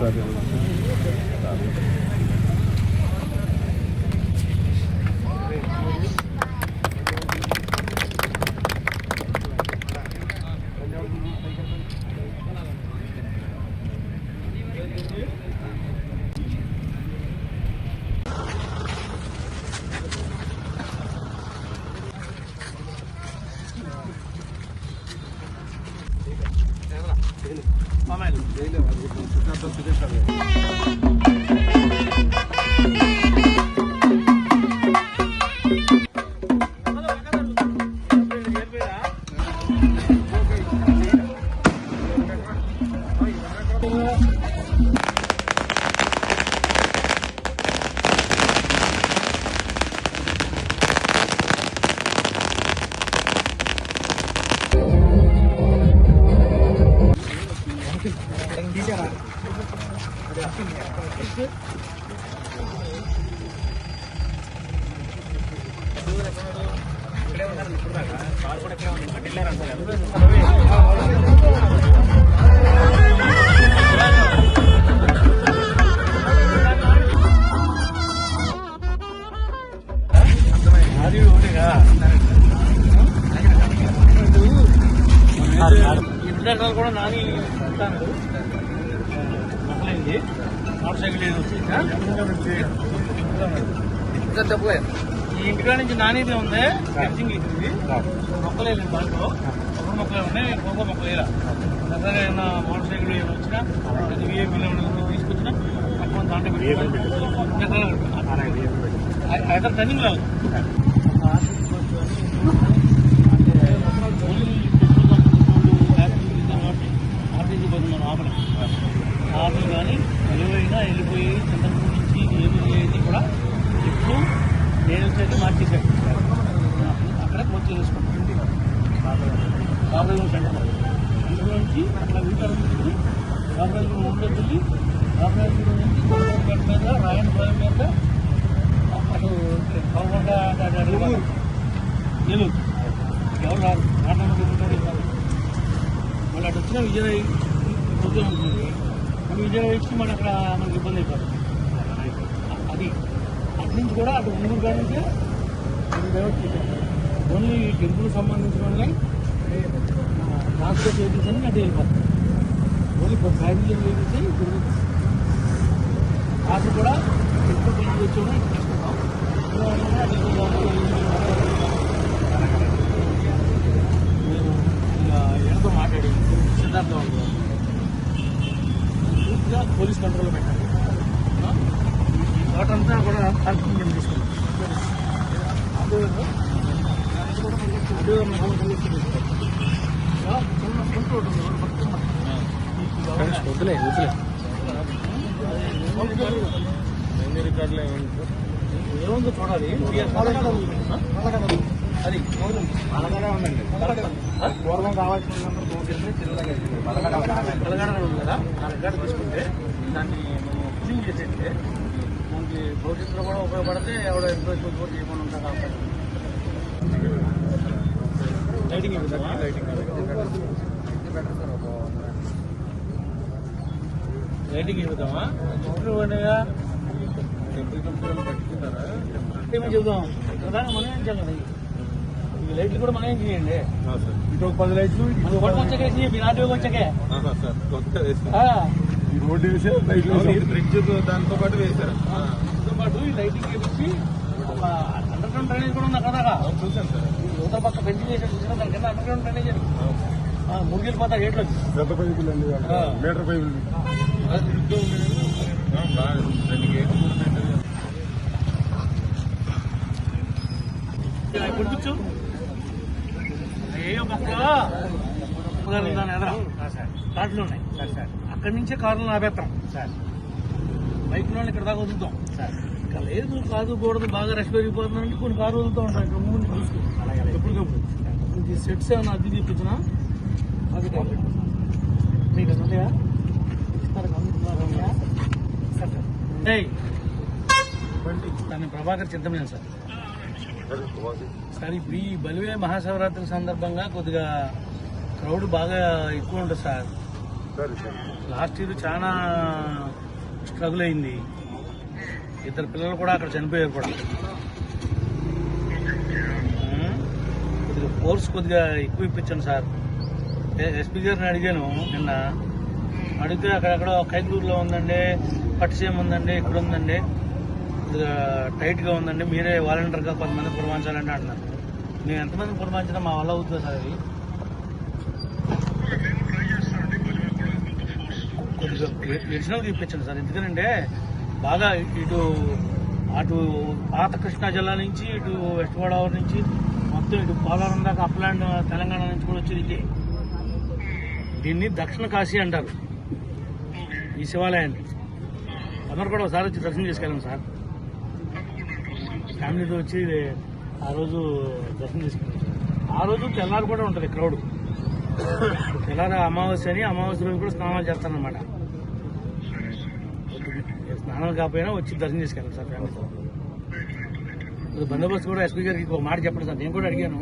Sir Amel. Neyle var? Sıkıntı süreç alıyor. ఈ రెండు కూడా నాని ఉంటాను మొక్కలైంది మోటార్ సైకిల్ ఏదో వచ్చిందా ఈ ఇంటికాడ నుంచి నానిది ఉంది? ఫెన్సింగ్ ఇది మొక్కలు వెళ్ళింది దాంట్లో. కొబ్బరి మొక్కలు ఉన్నాయి కోకో మొక్కలు వేయాల ఏమైనా మోటార్ సైకిల్ ఏమైనా వచ్చినా అది విఏపీలో తీసుకొచ్చినా అక్కడ దాంట్లో అయితే టర్నింగ్ రాదు. ఆర్టీసీ బదులు ఆపడం ఆపలు కానీ ఏవైనా వెళ్ళిపోయి చంద్రపూర్ నుంచి ఏమి ఏది కూడా ఎప్పుడు నేను వచ్చేది మార్చేసాను అక్కడ కోర్టు చేసుకుంటాను బాబు సెంటర్ అందులో నుంచి అట్లా వీటర్ తీసుకుని ఊళ్ళో వెళ్ళి నుంచి కొత్తపేట మీద రాయనపాలెం మీద అటు నెల్లూరు. ఎవరు రారు? ఉంటారు మళ్ళీ అటు వచ్చిన పొద్దున ఉంటుంది విజయవాడ ఇచ్చి మన అక్కడ మనకి ఇబ్బంది అయిపోతుంది. అది అటు నుంచి కూడా అటు ఊరు కాడ నుంచే డైవర్ట్ చేశాను ఓన్లీ టెంపుల్ సంబంధించిన వాళ్ళని ట్రాన్స్పోర్ట్ వెహికల్స్ అని అటు వెళ్ళిపోతుంది ఓన్లీ ప్యాసింజర్ వెహికల్స్ తిరుగుతుంది కాసు కూడా టెంపుల్ నుంచి వచ్చి తీసుకుంటాం నేను పోలీస్ కంట్రోల్లో పెట్టాలి వాటర్ అంతా కూడా పార్కింగ్ కింద తీసుకుంటాం అదే అదే చిన్న గుంట ఒకటి ఉంది, ఒకటి పక్కన ఉంది. వద్దులే వద్దులే ఏముందో చూడాలి అది పూర్వం కావాల్సిన తెలంగాణ ఉంది కదా రెగ్గాడ తీసుకుంటే దాన్ని మనం క్లీన్ చేసేస్తే మనకి భవిష్యత్తులో కూడా ఉపయోగపడితే ఎవడో ఎంతో కూడా చేయకుండా ఉంటారు అవకాశం లైటింగ్ ఇవ్వదా లైటింగ్ ఇవ్వదామా చుట్టూ ఉండగా ఏమని చెబుదాం? ప్రధానం మనం ఏం చేయాలి లైట్లు కూడా మనం ఏం చేయండి ఇటు ఒక పది లైట్లు ఈ రోడ్డు వేసే. లైట్లు. బ్రిడ్జ్ దాంతో పాటు వేశారు. దీంతో పాటు ఈ లైటింగ్ వేపించి ఒక అండర్ గ్రౌండ్ డ్రైనేజ్ కూడా ఉంది అక్కడ చూసాను సార్. ఉత్తర పక్క పెంచి చేసి చూసిన దాని కింద అండర్ గ్రౌండ్ డ్రైనేజ్ మురిగిపోతా ఏట్లో పెద్ద పైపులు అండి. మీటర్ పైపులు. రెండు గేట్లు కూడా పెట్టారు. దాని ఎదర? ఉన్నాయి. అక్కడి నుంచే కార్లు ఆపేస్తాం బైక్లో ఇక్కడ దాకా వదులుతాం. ఇంకా లేదు కాదు కూడదు బాగా రష్ పెరిగిపోతుందంటే కొన్ని కారు వదులుతూ ఉంటాయి. ఇక్కడ ముందు చూసుకో ఎప్పటికప్పుడు ఇది సెట్స్ ఏమైనా అద్దె తీపించినా అది మీకు అది ఉన్నాయా ఇస్తారా? కమ్ముతున్నారా సార్. ఏయ్, దాన్ని ప్రభాకర్ చిత్తమేను సార్? సార్ ఇప్పుడు ఈ బలివే మహాశివరాత్రి సందర్భంగా కొద్దిగా క్రౌడ్ బాగా ఎక్కువ ఉంటుంది సార్. లాస్ట్ ఇయర్ చాలా స్ట్రగుల్ అయింది. ఇద్దరు పిల్లలు కూడా అక్కడ చనిపోయారు కూడా? కొద్దిగా ఫోర్స్ కొద్దిగా ఎక్కువ ఇప్పించాను సార్. ఎస్పీ గారిని అడిగాను నిన్న. అడిగితే అక్కడెక్కడ కైకలూరులో ఉందండి పట్టిసీమ ఉందండి ఇక్కడ ఉందండి కొద్దిగా టైట్గా ఉందండి. మీరే వాలంటీర్గా కొంతమంది పురమాయించాలండి అంటున్నారు. నేను ఎంతమంది పురమాయించినా మా వల్ల అవుతుంది సార్ అది. కొద్దిగా ఎడిషనల్ ఇప్పించండి సార్. ఎందుకంటే బాగా ఇటు అటు పాత కృష్ణా జిల్లా నుంచి ఇటు వెస్ట్ గోదావరి నుంచి మొత్తం ఇటు పోలవరం దాకా అప్లాండ్ తెలంగాణ నుంచి కూడా వచ్చేది ఇదే. దీన్ని దక్షిణ కాశీ అంటారు. ఈ శివాలయాన్ని. అందరు కూడా ఒకసారి వచ్చి దర్శనం చేసుకెళ్ళాం సార్. ఫ్యామిలీతో వచ్చి ఆ రోజు దర్శనం చేసుకెళ్ళండి ఆ రోజు తెల్లారు కూడా ఉంటుంది క్రౌడ్ తెల్లారి అమావాస్య అని అమావాస్య రోజు కూడా స్నానాలు చేస్తానన్నమాట స్నానాలు కాకపోయినా వచ్చి దర్శనం చేసుకెళ్ళండి సార్ ఫ్యామిలీతో. బందోబస్తు కూడా ఎస్పీ గారికి ఒక మాట చెప్పండి సార్. నేను కూడా అడిగాను.